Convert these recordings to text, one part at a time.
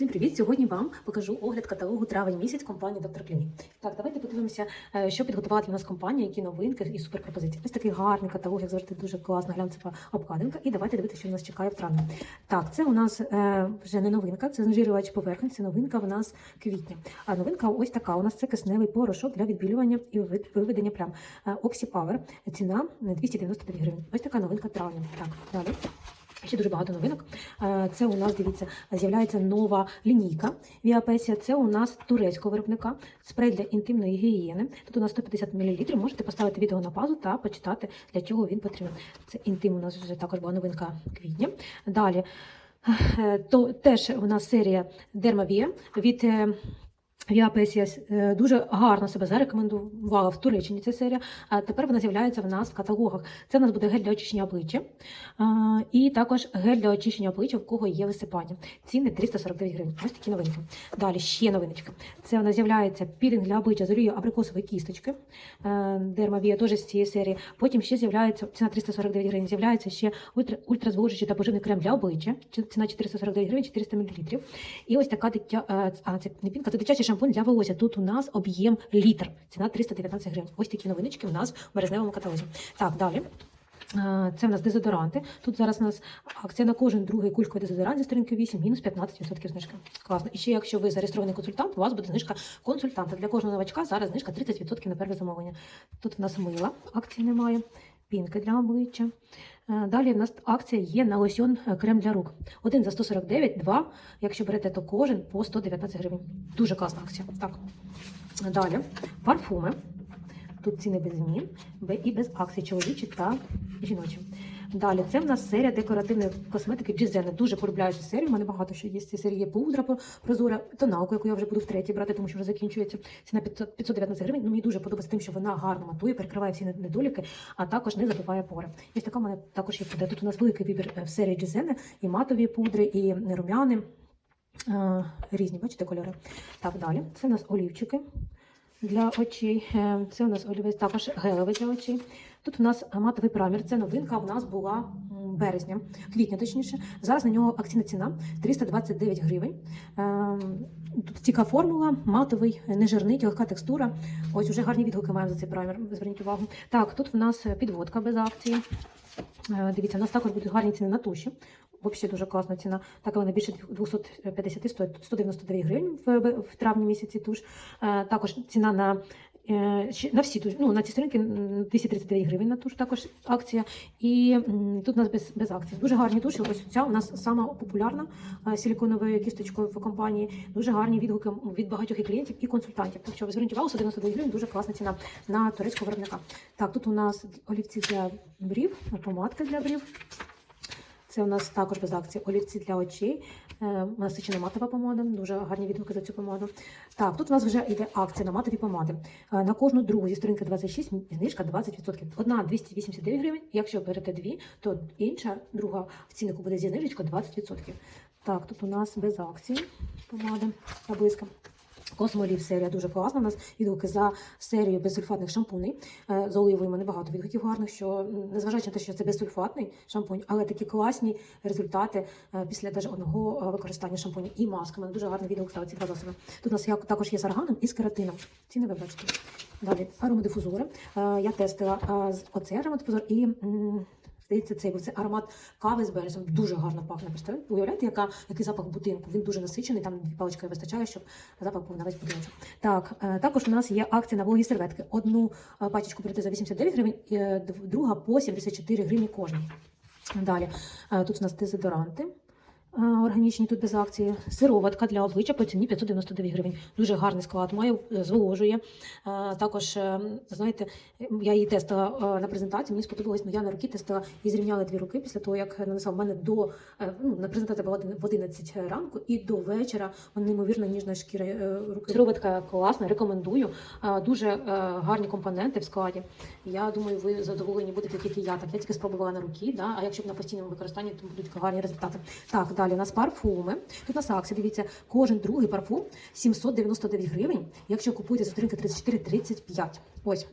Всім привіт! Сьогодні вам покажу огляд каталогу травень місяць компанії Доктор Клінік. Так, давайте подивимося, е, що підготувала для нас компанія, які новинки і суперпропозиції. Ось такий гарний каталог, як завжди, дуже класна глянцева обкладинка. І давайте дивитися, що нас чекає в травні. Так, це у нас е, вже не новинка, це знежирювач поверхень, це новинка в нас квітня. А новинка ось така. У нас це кисневий порошок для відбілювання і виведення плям. Е, Oxy Power. Ціна 299 гривень. Ось така новинка травня. Так, далі. Ще дуже багато новинок. Е, Це у нас, дивіться, з'являється нова лінійка Віапесія. Це у нас турецького виробника, спрей для інтимної гігієни. Тут у нас 150 мл. Можете поставити відео на паузу та почитати, для чого він потрібен. Це інтим у нас вже також була новинка квітня. Далі. е, То теж у нас серія Dermavia від е, Віапесія е, дуже гарно себе зарекомендувала в Туреччині ця серія. А тепер вона з'являється в нас в каталогах. Це в нас буде гель для очищення обличчя і також гель для очищення обличчя, в кого є висипання. Ціни 349 гривень. Ось такі новинки. Далі ще новиночки. Це у нас з'являється пілінг для обличчя з олією абрикосової кісточки. Дермавія теж з цієї серії. Потім ще з'являється ціна 349 гривень. З'являється ще ультра, та поживний крем для обличчя. Ціна 449 гривень, 400 мл. І ось така дитя, е, а, це не пінка, це дитячий шампунь для волосся. Тут у нас об'єм літр. Ціна 319 гривень. Ось такі новиночки у нас в березневому каталозі. Так, далі. Це в нас дезодоранти. Тут зараз у нас акція на кожен другий кульковий дезодорант зі сторінки 8, мінус 15% знижки. Класно. І ще якщо ви зареєстрований консультант, у вас буде знижка консультанта. Для кожного новачка зараз знижка 30% на перше замовлення. Тут в нас мила, акції немає, пінки для обличчя. Е, Далі в нас акція є на лосьон е, крем для рук. Один за 149, два, якщо берете, то кожен по 119 гривень. Дуже класна акція. Так. Далі парфуми. Тут ціни без змін, і без акцій чоловічі та жіночі. Далі це в нас серія декоративної косметики Джізени. Дуже полюбляю цю серію. У мене багато що є цієї серії. Є пудра про- прозора, тоналку, яку я вже буду втретє брати, тому що вже закінчується. Ціна 500 519 гривень. Ну, мені дуже подобається тим, що вона гарно матує, перекриває всі недоліки, а також не забиває пори. Ось така в мене також є пудра. Тут у нас великий вибір е, в серії Джізени, і матові пудри, і румяни. Е, Різні, бачите, кольори. Так, далі. Це у нас олівчики для очей. Е, Це у нас олівець також гелевий для очей. Тут у нас матовий прамір. Це новинка у нас була березня, квітня точніше. Зараз на нього акційна ціна 329 гривень. Ем, Тут стійка формула, матовий, нежирний, легка текстура. Ось уже гарні відгуки маємо за цей прамір. Зверніть увагу. Так, тут в нас підводка без акції. Е, Дивіться, у нас також будуть гарні ціни на туші. Взагалі дуже класна ціна. Так вона більше 250 стоїть 199 гривень в, травні місяці туш. Е, Також ціна на, е, на всі ну, на ці сторінки м, 239 гривень на туш, також акція. І тут у нас без, без акцій. Дуже гарні туші. Ось ця у нас сама популярна е, силіконовою кісточкою в компанії. Дуже гарні відгуки від багатьох і клієнтів і консультантів. Так що ви зверніть увагу, 199 гривень дуже класна ціна на турецького виробника. Так, тут у нас олівці для брів, помадка для брів. Це у нас також без акції олівці для очей, е, насичена матова помада, дуже гарні відгуки за цю помаду. Так, тут у нас вже йде акція на матові помади. Е, На кожну другу зі сторінки 26 знижка 20%. Одна 289 гривень, якщо берете дві, то інша друга в ціннику буде зі знижечкою 20%. Так, тут у нас без акції помади та близько. Космолів серія дуже класна. У нас відгуки за серію безсульфатних шампуней. Е, З у мене багато відгуків гарних, що незважаючи на те, що це безсульфатний шампунь, але такі класні результати е, після даже одного е, використання шампуня і маски. У мене дуже гарний відгук ставить ці два засоби. Тут у нас також є з арганом і з кератином. Ціни ви бачите. Далі аромадифузори. Я тестила з- оцей аромадифузор і. М, Здається, цей це аромат кави з березом. Дуже гарно пахне. Представляєте? Уявляєте, яка, який запах будинку? Він дуже насичений, там дві палички вистачає, щоб запах був на весь будиночок. Так, е, також у нас є акція на вологі серветки. Одну е, пачечку берете за 89 гривень, е, друга по 74 гривні кожна. Далі, тут у нас дезодоранти. Е, Органічні тут без акції. Сироватка для обличчя по ціні 599 гривень. Дуже гарний склад має, е, зволожує. Е, Також, знаєте, я її тестила на презентації, мені сподобалось, ну я на руки тестила і зрівняла дві руки після того, як нанесла в мене до ну, на презентація була в 11 ранку і до вечора вона неймовірно ніжна шкіра руки. Сироватка класна, рекомендую. Дуже гарні компоненти в складі. Я думаю, ви задоволені будете, як і я. Так, я тільки спробувала на руки, да? а якщо б на постійному використанні, то будуть гарні результати. Так, далі у нас парфуми. Тут на Саксі, дивіться, кожен другий парфум 799 гривень. Якщо купуєте за сторінки 34-35. Ось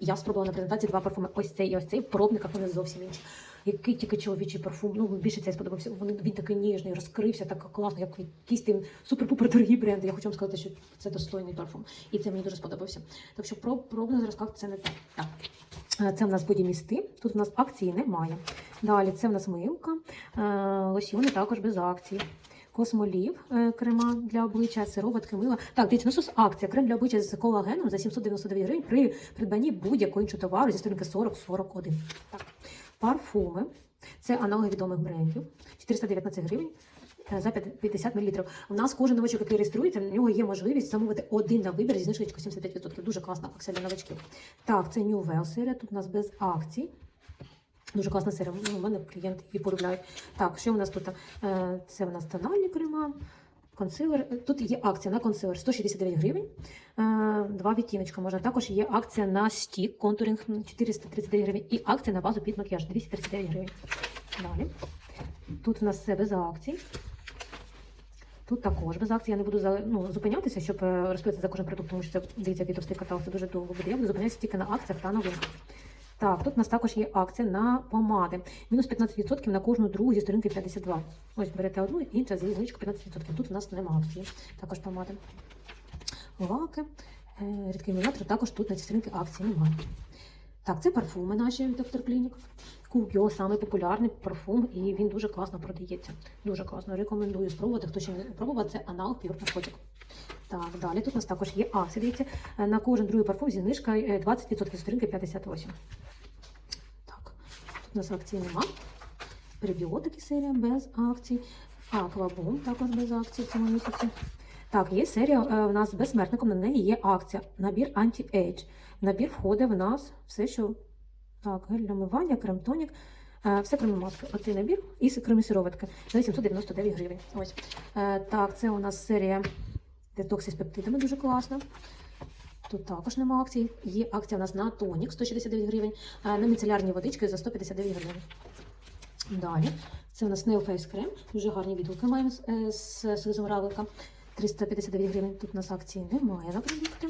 я спробувала на презентації два парфуми. Ось цей і ось цей. В пробниках вони зовсім інші. Який тільки чоловічий парфум. Ну, більше цей сподобався. Він, він такий ніжний, розкрився, так класно, як якийсь тим супер-пупер дорогі бренди. Я хочу вам сказати, що це достойний парфум. І це мені дуже сподобався. Так що про пробно зразках це не так. так. Е, Це в нас бодімісти. Тут у нас акції немає. Далі це в нас милка, е, лосьйони також без акцій. Космолів е, крема для обличчя, сироватки, мила. Так, дивіться, ну що акція. Крем для обличчя з колагеном за 799 гривень при придбанні будь-якого іншого товару зі сторінки 40-41. Так. Парфуми. Це аналоги відомих брендів. 419 гривень. е, За 50 мл. У нас кожен новачок, який реєструється, в нього є можливість замовити один на вибір зі знижкою 75%. Дуже класна акція для новачків. Так, це New Well серія. Тут у нас без акцій. Дуже класна серія. Ну, у мене клієнти її полюбляють. Так, що у нас тут? Е, Це у нас тональні крема, консилер. Тут є акція на консилер 169 гривень. Е, Два відтіночка можна. Також є акція на стік контуринг 439 гривень. І акція на базу під макіяж 239 гривень. Далі. Тут у нас все без акцій. Тут також без акцій. Я не буду ну, зупинятися, щоб е, розповідати за кожен продукт, тому що це дивіться, який товстий каталог, це дуже довго буде. Я буду зупинятися тільки на акціях та новинках. Так, тут у нас також є акція на помади. Мінус 15% на кожну другу зі сторінки 52. Ось берете одну, інша зі знижкою 15%. Тут у нас немає акції. Також помади. Лаки, е, рідкий мілятор, також тут на цій сторінці акції немає. Так, це парфуми наші доктор Клінік. Куб'йо самий популярний парфум, і він дуже класно продається. Дуже класно. Рекомендую спробувати. Хто ще не пробував, це Pure Narcotic. Так, далі тут у нас також є акція. Дивіться, е, на кожен другий парфум зі знижкою е, 20% з сторінки 58. У нас акцій нема. Пребіотики серія без акцій. Аквабум також без акцій в цьому місяці. Так, є серія е, в нас з безсмертником, на неї є акція. Набір. В Набір входить в нас все, що так, гель для мивання, крем-тонік. Е, Все крім маски. Оцей набір і крем сироватки за 899 гривень. Ось. Е, Так, це у нас серія детоксі з пептидами дуже класна. Тут також нема акцій. Є акція у нас на тонік 169 гривень, на міцелярні водички за 159 гривень. Далі. Це у нас Neo Face Cream. Дуже гарні відгуки маємо з, е, з слизом равлика. 359 гривень. Тут у нас акції немає на продукти.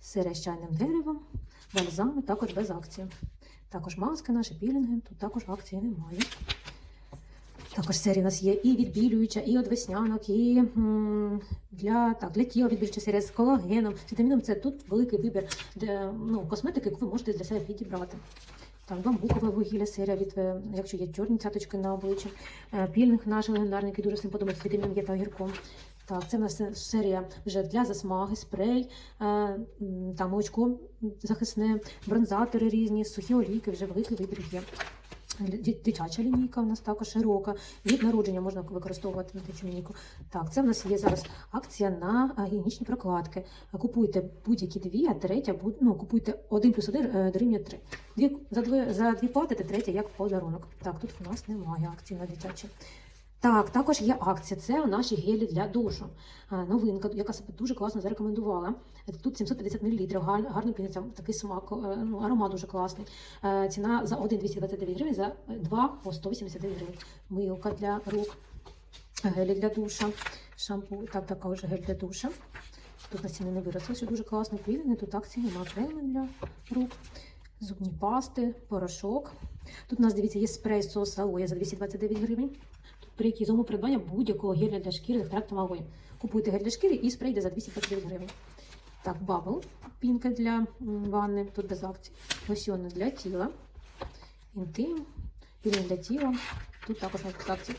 Серія з чайним деревом, бальзами також без акції. Також маски наші, пілінги, тут також акції немає. Також серія у нас є і відбілююча, і від веснянок, і для, так, для тіла відбілююча серія з колагеном, з вітаміном С. Тут великий вибір де, ну, косметики, яку ви можете для себе підібрати. Так, бамбукове вугілля серія від, е, якщо є чорні цяточки на обличчі, Е, наш легендарний, який дуже всім подобається, вітаміном Є та огірком. Так, це в нас серія вже для засмаги, спрей, е, там молочко захисне, бронзатори різні, сухі олійки, вже великий вибір є. Дитяча лінійка у нас також широка. Від народження можна використовувати дитячу лінійку. Так, це в нас є зараз акція на а, гігієнічні прокладки. Купуйте будь-які дві, а третя ну, купуйте один плюс один е, дорівнює три. Дві за дві за дві платите, третя як подарунок. Так, тут у нас немає акції на дитячі. Так, також є акція. Це наші гелі для душу. Е, Новинка, яка себе дуже класно зарекомендувала. Тут 750 мл, гар- гарно піниться, такий смак, е, ну, аромат дуже класний. Е, Ціна за 1 229 гривень, за 2 по 189 гривень. Милка для рук, гелі для душа, шампу, так, також гель для душа. Тут на ціни не виросли, що дуже класно. Пілінги, тут акції немає креми для рук, зубні пасти, порошок. Тут у нас, дивіться, є спрей з соус алоє за 229 гривень. При якому придбання будь-якого геля для шкіри з екстрактом алої. Купуйте гель для шкіри і спрей йде за 250 гривень. Так, бабл, пінка для ванни, тут без акцій. Лосьони для тіла, інтим, пілін для тіла. Тут також без акцій.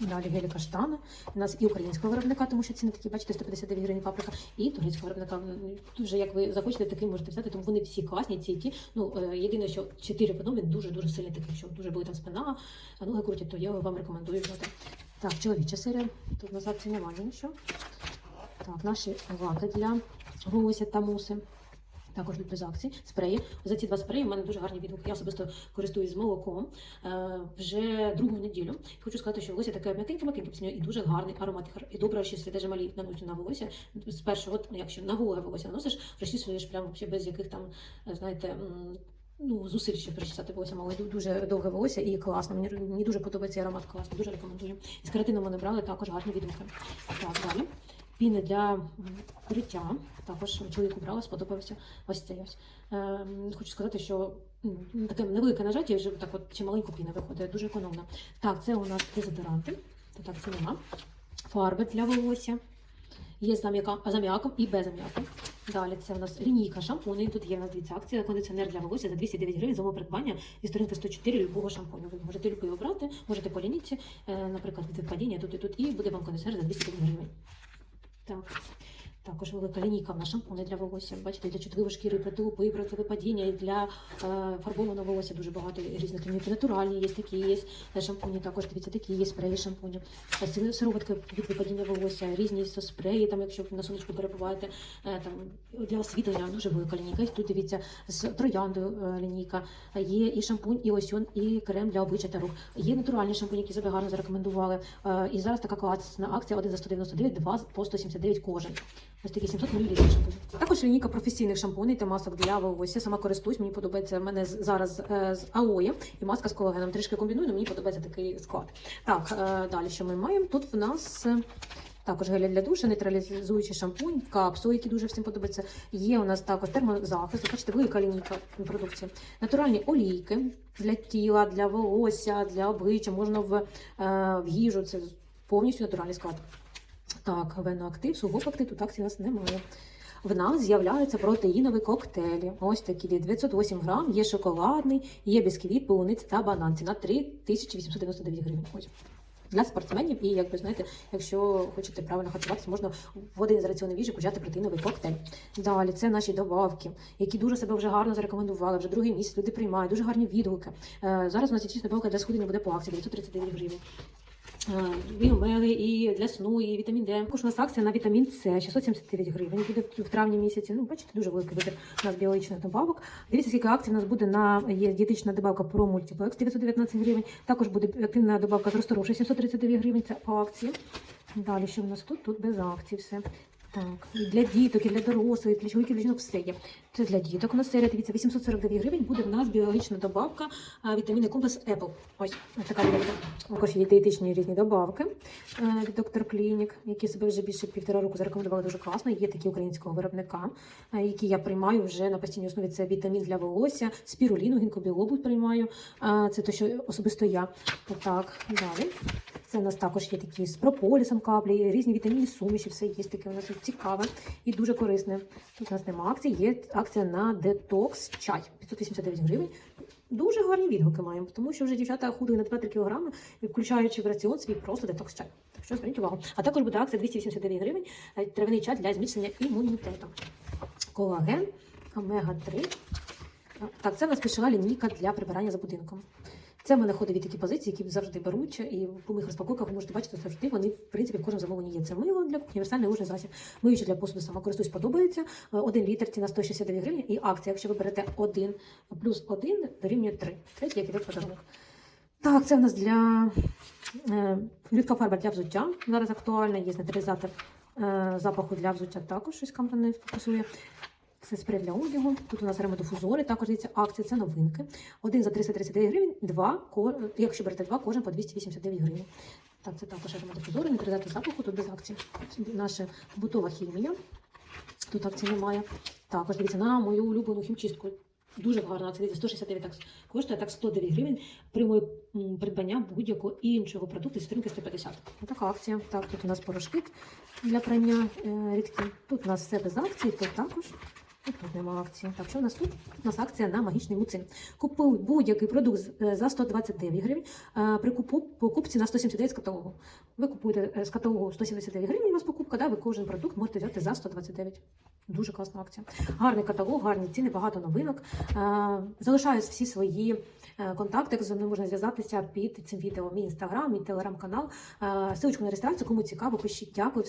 Далі гелі каштани. У нас і українського виробника, тому що ціни такі, бачите, 159 гривень паприка, і турецького виробника. Тут вже як ви захочете, такий можете взяти, тому вони всі класні, ці ті. Ну, е, єдине, що 4 в одному, дуже-дуже сильний такий, що дуже були там спина, а ноги крутять, то я вам рекомендую взяти. Так, чоловіча серія. Тут на акції немає нічого. Так, наші лаки для волосся та муси. Також йдуть без акцій. Спреї. За ці два спреї в мене дуже гарні відгуки. Я особисто користуюсь з молоком е, вже другу неділю. Хочу сказати, що волосся таке м'якеньке, м'якеньке пісня, і дуже гарний аромат. І добре розчісує, даже малі наносять на волосся. З першого, ну, якщо на вологе волосся наносиш, розчісуєш прямо ще без яких там, е, знаєте, ну, зусиль, щоб причесати волосся, але дуже довге волосся і класно. Мені, мені дуже подобається аромат класний, дуже рекомендую. І з каратином вони брали також гарні відгуки. Так, далі. Піни для м, куриття. Також чоловіку брала, сподобався ось цей ось. Ем, хочу сказати, що таке невелике нажаття, вже так от чи маленьку піна виходить, дуже економно. Так, це у нас дезодоранти. То так, це нема. Фарби для волосся. Є з аміака- з аміаком і без аміаку. Далі це у нас лінійка шампунів. Тут є у нас дивіться акція, кондиціонер для волосся за 209 гривень за придбання зі сторінки 104 любого шампуню. Ви можете любий обрати, можете по лінійці, е, наприклад, від випадіння тут і тут, і буде вам кондиціонер за 209 гривень. Так. Також велика лінійка на шампуни для волосся. Бачите, для чутливої шкіри, проти лупи, проти випадіння, і для е, фарбованого волосся дуже багато різних лінійок. Натуральні є такі, є е, шампуні, також дивіться, такі є спреї шампуні. Е, Сироватки від випадіння волосся, різні спреї, там, якщо на сонечку перебуваєте, е, там, для освітлення дуже велика лінійка. І тут дивіться, з трояндою е, лінійка. Е, Є і шампунь, і лосьон, і крем для обличчя та рук. Є натуральні шампуні, які себе гарно зарекомендували. Е, І зараз така класна акція: один за 199, два по 179 кожен. Ось такі 700 мл шампунь. Також лінійка професійних шампуней та масок для волосся. Сама користуюсь, мені подобається. в мене зараз е, з аої і маска з колагеном. Трішки комбіную, але мені подобається такий склад. Так, е, далі що ми маємо? Тут в нас. е, Також гелі для душу, нейтралізуючий шампунь, капсули, які дуже всім подобаються. Є у нас також термозахист. Бачите, велика лінійка продукції. Натуральні олійки для тіла, для волосся, для обличчя, можна в, е, в їжу. Це повністю натуральний склад. Так, веноактив, сугоактив, тут акції у нас немає. В нас з'являються протеїнові коктейлі. Ось такі 908 грам, є шоколадний, є бісквіт, полуниця та банан. Ціна 3899 гривень. Ось. Для спортсменів, і якби знаєте, якщо хочете правильно харчуватися, можна в один з раціонів їжі почати протеїновий коктейль. Далі це наші добавки, які дуже себе вже гарно зарекомендували. Вже другий місяць люди приймають, дуже гарні відгуки. Е, зараз у нас дійсно добавка для схудення буде по акції 939 гривень. Е, І і для сну, і вітамін Д. Також у нас акція на вітамін С 679 гривень. Буде в травні місяці. Ну, бачите, дуже великий вибір у нас біологічних добавок. Дивіться, скільки акцій у нас буде на є дієтична добавка про мультиплекс 919 гривень. Також буде активна добавка з розторуші 739 гривень. Це по акції. Далі що в нас тут? Тут без акцій все. Так, і для діток, і для дорослих, і для чоловіків, для жінок все є. Це для діток. У нас серія, дивіться, 849 гривень буде в нас біологічна добавка а, вітамінний комплекс Apple. Ось така буде. Також є дієтичні різні добавки е, від доктор Клінік, які себе вже більше півтора року зарекомендували дуже класно. Є такі українського виробника, е, які я приймаю вже на постійній основі. Це вітамін для волосся, спіруліну, гінкобіолобу приймаю. Е, Це те, що особисто я. Так, далі. Це у нас також є такі з прополісом каплі, різні вітамінні суміші, все є таке у нас цікаве і дуже корисне. Тут у нас немає акцій, є акція на детокс чай 589 гривень. Дуже гарні відгуки маємо, тому що вже дівчата худли на 2-3 кілограми, включаючи в раціон свій просто детокс чай. Так що зверніть увагу. А також буде акція 289 гривень, е, травяний чай для зміцнення імунітету. Колаген, омега-3. Так, це в нас пішла лінійка для прибирання за будинком. Це в мене ходові такі позиції, які завжди беруть, і по моїх розпаковках ви можете бачити завжди. Вони, в принципі, в кожному замовленні є. Це мило для універсальний лужний засіб. Миючи для посуду сама користуюсь, подобається. Е, Один літр ціна 169 гривень. І акція, якщо ви берете один плюс один, дорівнює 3. Третій, як іде подарунок. Так, це в нас для е, рідка фарба для взуття. Зараз актуальна, є нейтралізатор е, запаху для взуття також щось камера не фокусує. Спрей для одягу. Тут у нас ремедофузори, також дивіться, акції, це новинки. Один за 339 гривень, два, якщо берете два, кожен по 289 гривень. Так, це також ремедофузори, нейтралізатор запаху, тут без акцій. Наша побутова хімія. Тут акцій немає. Також дивіться на мою улюблену хімчистку. Дуже гарна акція, 169 так коштує, так 109 гривень при придбання будь-якого іншого продукту з сторінки 150. Така акція. Так, тут у нас порошки для прання е, рідкі. Тут у нас все без акції, тут також. Нема акції. Так, що у нас тут? У нас акція на магічний муцин. Купуй будь-який продукт е, за 129 гривень, е, при покупці на 179 з каталогу. Ви купуєте е, з каталогу 179 гривень, у вас покупка, да, ви кожен продукт можете взяти за 129. Дуже класна акція. Гарний каталог, гарні ціни, багато новинок. Залишаю всі свої контакти, зі мною можна зв'язатися під цим відео. Мій інстаграм, мій телеграм-канал. Силочку на реєстрацію, кому цікаво, пишіть. Дякую.